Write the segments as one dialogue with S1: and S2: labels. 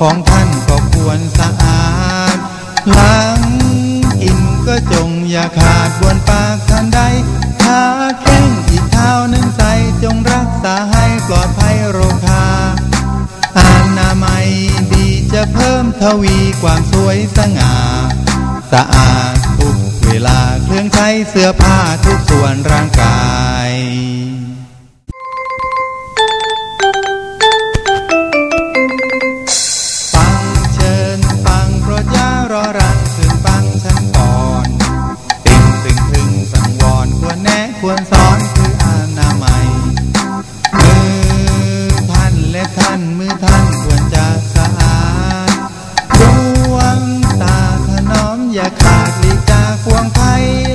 S1: ของท่านก็ควรสะอาดหลังกินก็จงอย่าขาดบนปากท่านใดขาแข้งอีกเท้าหนึ่งใส่จงรักษาให้ปลอดภัยโรคาอานามัยดีจะเพิ่มทวีความสวยสง่า สะอาดทุกเวลาเครื่องใช้เสื้อผ้าทุกส่วนร่างกาย ควรสอนคืออนามัยมือท่านและท่านมือท่านควรจะสะอาดดวงตาถนอมอย่าขาดลีกจาควงไผ่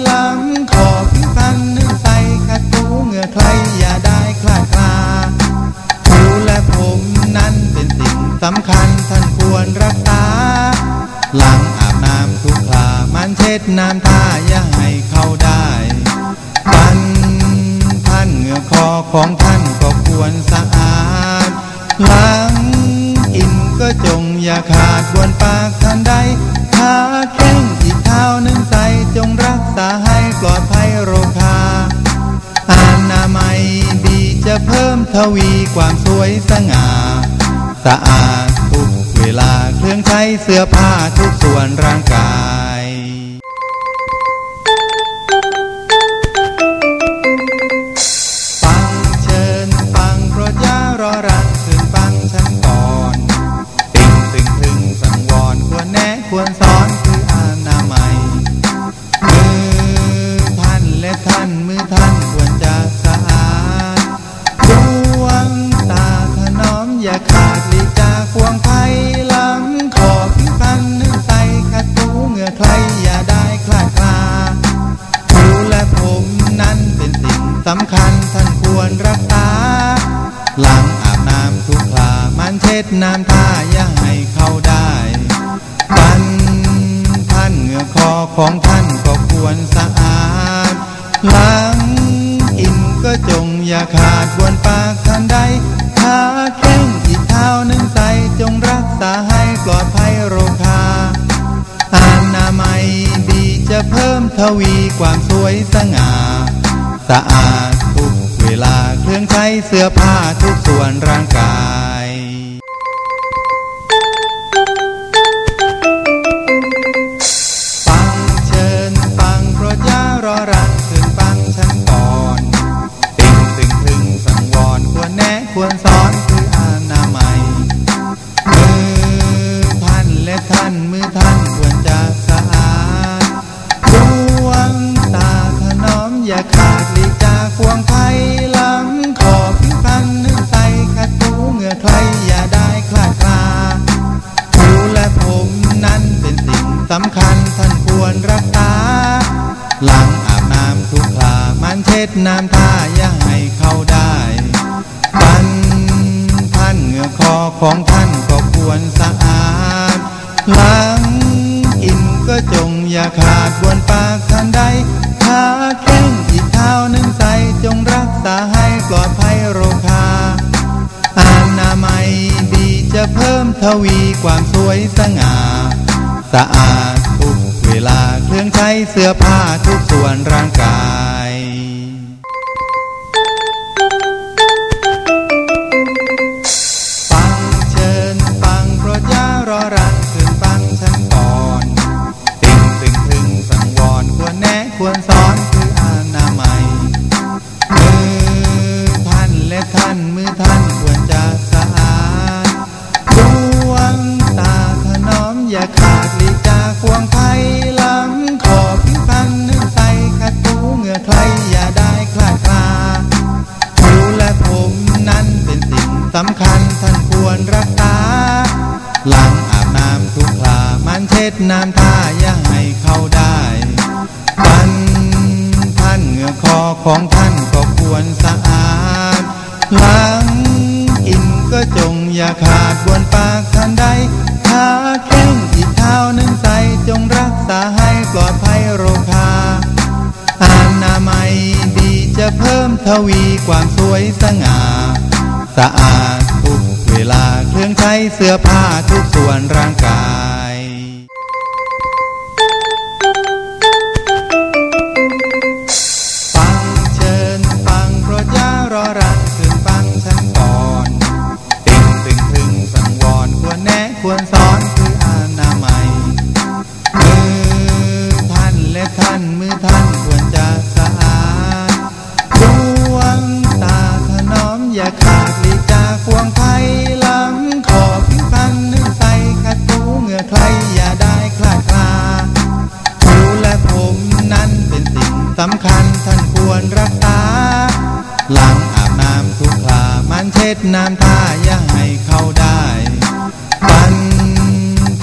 S1: ล้ำขอบผิวพรรณนึกใสขัดถูเหงื่อใครอย่าได้คลาดคลาผิวและผมนั้นเป็นสิ่งสำคัญท่านควรรักษาหลังอาบน้ำทุกครามันเช็ดน้ำท่าอย่า ของท่านก็ควรสะอาดหลังกินก็จงอย่าขาดบนปากท่านใดขาแข้งอีกเท้าหนึ่งใส่จงรักษาให้ปลอดภัยโรคาอนามัยดีจะเพิ่มทวีความสวยสง่า สะอาดทุกเวลาเครื่องใช้เสื้อผ้าทุกส่วนร่างกาย ลีกจากควงไผ่ล้ำขอบผิวพรรณนึกใสขัดถูเหงื่อใครอย่าได้คลาดคลาผิวและผมนั้นเป็นสิ่งสำคัญท่านควรรักษาหลังอาบน้ำทุกครามันเช็ดน้ำท่าอย่าให้เข้าได้ปันท่านเหงื่อคอของท่านก็ควรสะอาดหลังกินก็จงอย่าขาดบนปากท่านใด เพิ่มทวีความสวยสง่า สะอาดทุกเวลาเครื่องใช้เสื้อผ้าทุกส่วนร่างกาย หลังอาบน้ำทุกครามันเช็ดน้ำท่าอย่าให้เข้าได้ปันท่านเหงื่อคอของท่านก็ควรสะอาดหลังกินก็จงอย่าขาดบนปากท่านใดขาแข้งอีกเท้านึงใส่จงรักษาให้ปลอดภัยโรคาอานามัยดีจะเพิ่มทวีความสวยสง่า สะอาดทุกเวลา เครื่องใช้เสื้อผ้าทุกส่วนร่างกายฟังเชิญฟังโปรดย่ารอรัน ดนานท่ายังให้เขาได้ท่านท่านเหงื่อคอของท่านก็ควรสะอาดล้างกินก็จงอย่าขาดบนปากท่านใดขาแข้งที่เท้านั้นใสจงรักษาให้ปลอดภัยโรคาอาณาไม่ดีจะเพิ่มทวีความสวยสง่า สะอาดทุกเวลาเครื่องใช้เสื้อผ้าทุกส่วนร่างกาย นเช็ดน้ำตาอย่าให้เข้าได้ปัน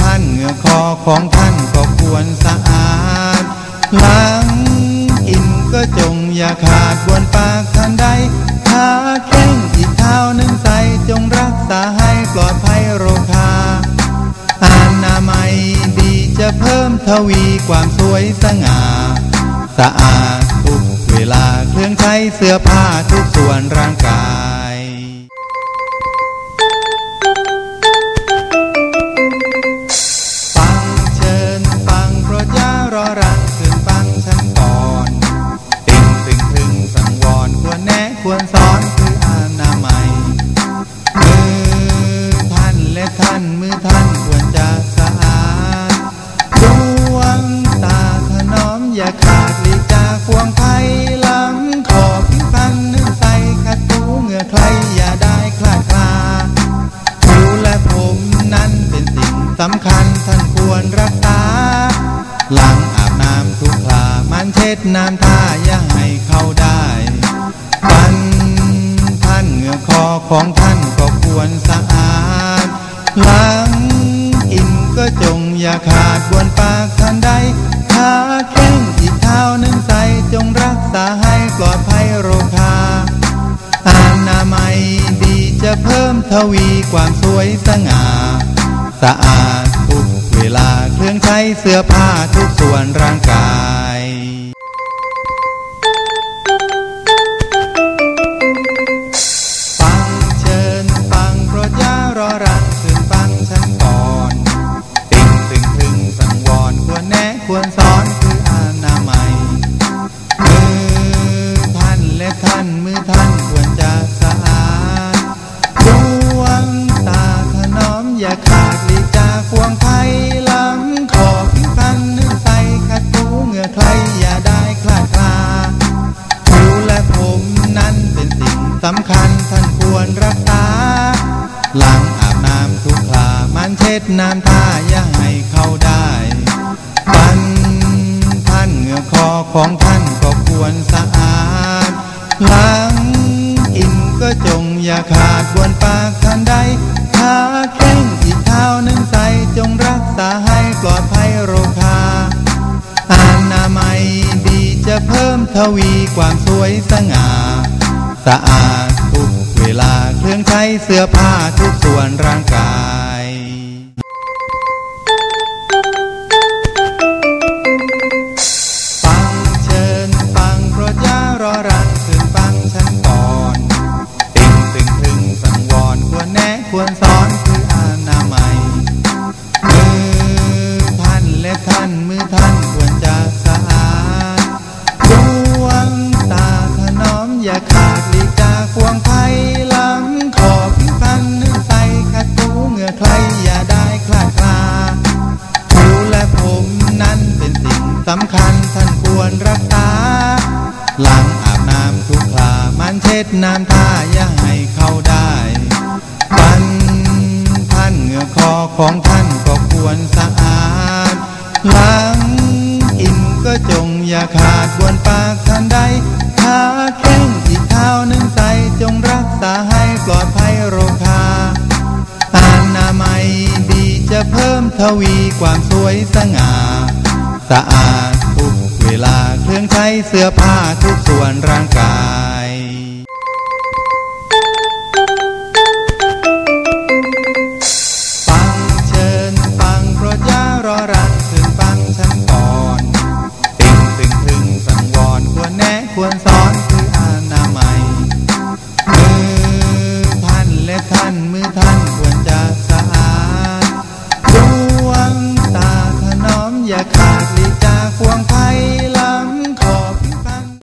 S1: ท่านเหงื่อคอของท่านก็ควรสะอาดหลังกินก็จงอย่าขาดบนปากท่านใดขาแข้งอีกเท้าหนึ่งใส่จงรักษาให้ปลอดภัยโรคาอนามัยดีจะเพิ่มทวีความสวยสง่าสะอาดทุกเวลาเครื่องใช้เสื้อผ้าทุกส่วนร่างกาย สำคัญท่านควรรักษาหลังอาบน้ำทุกครามันเช็ดน้ำตาอย่าให้เข้าได้ปันท่านเหงื่อคอของท่านก็ควรสะอาดหลังกินก็จงอย่าขาดบนปากท่านใดขาแข้งอีกเท้าหนึ่งใส่จงรักษาให้ปลอดภัยโรคาอนามัยดีจะเพิ่มทวีความสวยสง่า สะอาดทุกเวลาเครื่องใช้เสื้อผ้าทุกส่วนร่างกายฟังเชิญฟังโปรดอย่ารอรักคืนฟังฉันก่อนติงตึงถึงสังวรควรแนะควรสอนคืออานามัยมือท่านและท่านมือท่านควรจะสะอาดดวงตาถนอมอย่าขาด หลีกจากควงไทยหลังขอผิวพรรณนึกใสขัดถูเหงื่อใครอย่าได้คลาดคลาผิวและผมนั้นเป็นสิ่งสำคัญท่านควรรักษาหลังอาบน้ำทุกครามันเช็ดน้ำตาอย่าให้เข้าได้ปันท่านเหงื่อคอของท่านก็ควรสะอาดหลังกินก็จงอย่าขาดบนปากท่านใด ทวีความสวยสง่า สะอาดทุกเวลาเครื่องใช้เสื้อผ้าทุกส่วนร่างกาย หลังอาบน้ำทุกครามันเช็ดน้ำตาอย่าให้เข้าได้ปันท่านเหงื่อคอของท่านก็ควรสะอาดหลังกินก็จงอย่าขาดบนปากท่านใดขาแข้งอีกเท้านึงใส่จงรักษาให้ปลอดภัยโรคาอนามัยดีจะเพิ่มทวีความสวยสง่าสะอาด ลาเครื่องใช้เสื้อผ้าทุกส่วนร่างกายฟังเชิญฟังเพราะจ้ารอรัน